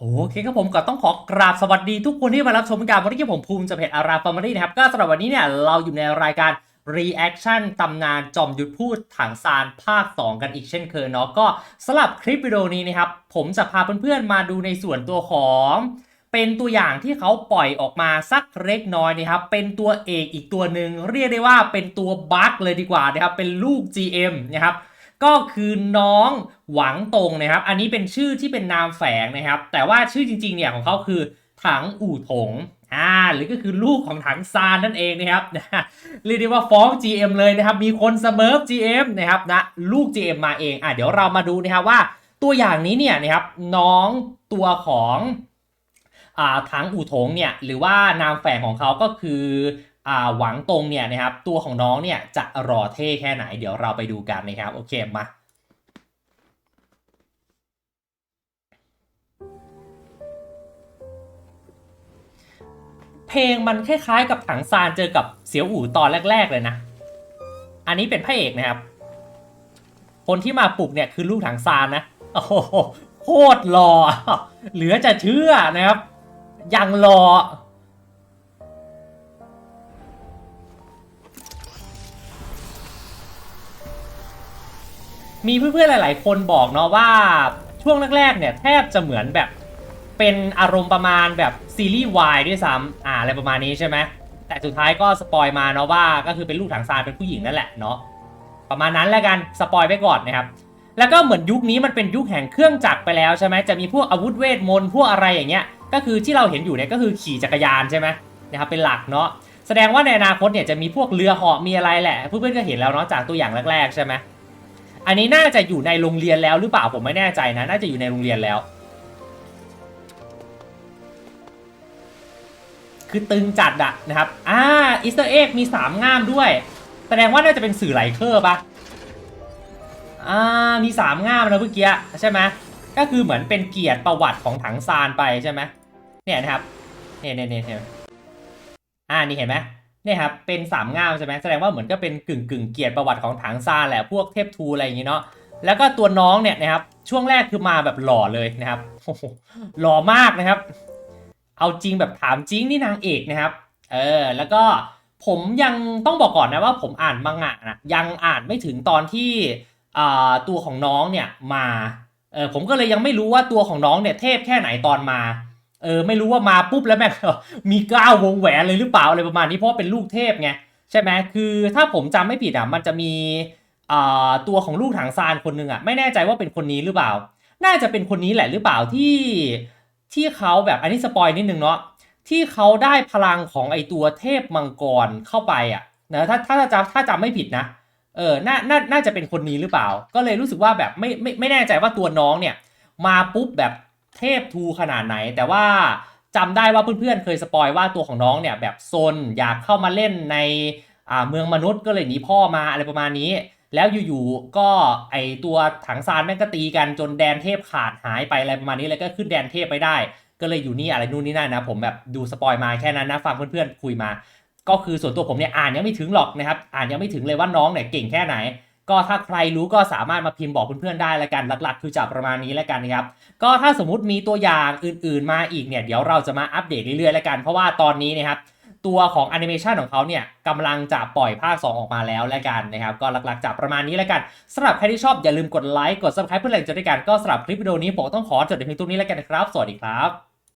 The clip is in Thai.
โอเคครับผมก็ต้องขอกราบสวัสดีทุกคนที่มารับชมกันวันนี้ผมภูมิจะเพจอาราฟาร์มรี่นะครับ ก็สำหรับวันนี้เนี่ยเราอยู่ในรายการ reaction ตำนานจอมยุทธพูดถังซานภาค 2 กันอีกเช่นเคยเนาะก็สำหรับคลิปวิดีโอนี้นะครับ ผมจะพาเพื่อนๆมาดูในส่วนตัวของ เป็นตัวอย่างที่เขาปล่อยออกมาสักเล็กน้อยนะครับ เป็นตัวเอกอีกตัวหนึ่งเรียกได้ว่าเป็นตัวบั๊กเลยดีกว่านะครับเป็นลูก GM นะครับ ก็คือน้องหวังตรงนะครับ อันนี้เป็นชื่อที่เป็นนามแฝงนะครับ แต่ว่าชื่อจริงๆเนี่ยของเขาคือถังอู่ถงอ่าหรือก็คือลูกของถังซานนั่นเองนะครับนะเรียกได้ว่าฟ้อง GM เลยนะครับ มีคนเสมอ GM นะครับนะลูก GM มาเองอะเดี๋ยวเรามาดูนะครับว่าตัวอย่างนี้เนี่ยนะครับน้องตัวของอ่าถังอู่ถงเนี่ยหรือว่านามแฝงของเขาก็คือ หวังตรงเนี่ยนะครับตัวของน้องเนี่ยจะรอเท่แค่ไหนเดี๋ยวเราไปดูกันนะครับโอเคมาเพลงมันคล้ายๆกับถังซานเจอกับเสียวอู่ตอนแรก ๆ เลยนะ อันนี้เป็นพระเอกนะครับ คนที่มาปลุกเนี่ยคือลูกถังซานนะ โอ้โหโคตรหล่อ เหลือจะเชื่อนะครับ ยังหล่อ มีเพื่อนๆหลาย ๆ คนบอกเนาะว่าช่วงแรกๆเนี่ยแทบจะเหมือนแบบเป็นอารมณ์ประมาณแบบซีรีส์วายด้วยซ้ำอ่าอะไรประมาณนี้ใช่ไหมแต่สุดท้ายก็สปอยมาเนาะว่าก็คือเป็นลูกถังซานเป็นผู้หญิงนั่นแหละเนาะประมาณนั้นแล้วกันสปอยไปก่อนนะครับแล้วก็เหมือนยุคนี้มันเป็นยุคแห่งเครื่องจักรไปแล้วใช่ไหมจะมีพวกอาวุธเวทมนต์พวกอะไรอย่างเงี้ยก็คือที่เราเห็นอยู่เนี่ยก็คือขี่จักรยานใช่ไหมนะครับเป็นหลักเนาะแสดงว่าในอนาคตเนี่ยจะมีพวกเรือเหาะมีอะไรแหละเพื่อนๆก็เห็นแล้วเนาะจากตัวอย่างแรกๆใช่ไหม อันนี้น่าจะอยู่ในโรงเรียนแล้วหรือเปล่าผมไม่แน่ใจนะ น่าจะอยู่ในโรงเรียนแล้ว คือตึงจัดอะนะครับ อ่าอีสเตอร์เอ็กมีสามง่ามด้วย แสดงว่าน่าจะเป็นสื่อไหลเคอร์ปะอ่า มีสามง่ามนะเมื่อกี้ใช่ไหมก็คือเหมือนเป็นเกียรติประวัติของถังซานไปใช่ไหมเนี่ยนะครับ เนเนี่ยเนี่ยเนี่ยอ่า นี่เห็นไหม เนี่ยครับเป็นสามง่ามใช่ไหมแสดงว่าเหมือนก็เป็นกึ่งกึ่งเกียรติประวัติของถังซานแหละพวกเทพทูอะไรอย่างงี้เนาะแล้วก็ตัวน้องเนี่ยนะครับช่วงแรกคือมาแบบหล่อเลยนะครับหล่อมากนะครับ เอาจริงแบบถามจริงนี่นางเอกนะครับเออแล้วก็ผมยังต้องบอกก่อนนะว่าผมอ่านมังงะนะยังอ่านไม่ถึงตอนที่ตัวของน้องเนี่ยมาเออผมก็เลยยังไม่รู้ว่าตัวของน้องเนี่ยเทพแค่ไหนตอนมา เออไม่รู้ว่ามาปุ๊บแล้วแม่งมีก้าววงแหวนเลยหรือเปล่าอะไรประมาณนี้เพราะเป็นลูกเทพไงใช่ไหมคือถ้าผมจำไม่ผิดอะมันจะมีอ่าตัวของลูกถังซานคนหนึ่งอะไม่แน่ใจว่าเป็นคนนี้หรือเปล่า น่าจะเป็นคนนี้แหละหรือเปล่าที่ที่เขาแบบอันนี้สปอยนิดนึงเนาะที่เขาได้พลังของไอตัวเทพมังกรเข้าไปอะนะถ้าถ้าจำถ้าจำไม่ผิดนะเออน่าน่าน่าจะเป็นคนนี้หรือเปล่า ก็เลยรู้สึกว่าแบบไม่ไม่ไม่แน่ใจว่าตัวน้องเนี่ย มาปุ๊บแบบ เทพทูขนาดไหน แต่ว่าจำได้ว่าเพื่อนๆเคยสปอยว่าตัวของน้องเนี่ยแบบซนอยากเข้ามาเล่นในอ่าเมืองมนุษย์ก็เลยหนีพ่อมาอะไรประมาณนี้ แล้วอยู่ๆก็ไอตัวถังซานแม่งก็ตีกันจนแดนเทพขาดหายไปอะไรประมาณนี้เลยก็ขึ้นแดนเทพไม่ได้ ก็เลยอยู่นี่อะไรนู่นนี่นั่นนะผมแบบดูสปอยมาแค่นั้นนะฟังเพื่อนๆคุยมา ก็คือส่วนตัวผมเนี่ยอ่านยังไม่ถึงหรอกนะครับอ่านยังไม่ถึงเลยว่าน้องเนี่ยเก่งแค่ไหน ก็ถ้าใครรู้ก็สามารถมาพิมพ์บอกเพื่อนๆได้ละกันหลัก ๆ คือจะประมาณนี้แล้วกันนะครับก็ถ้าสมมติมีตัวอย่างอื่น ๆ มาอีกเนี่ยเดี๋ยวเราจะมาอัปเดตเรื่อยๆแล้วกัน เพราะว่าตอนนี้นะครับตัวของแอนิเมชันของเขาเนี่ยกำลังจะปล่อยภาค 2 ออกมาแล้วแล้วกันนะครับ ก็หลักๆจะประมาณนี้แล้วกันสำหรับใครที่ชอบอย่าลืมกดไลค์กด subscribe เพื่อแรงใจด้วยกันก็สำหรับคลิปวิดีโอนี้ผมต้องขอจบในเพียงตรงนี้แล้วกันนะครับ สวัสดีครับ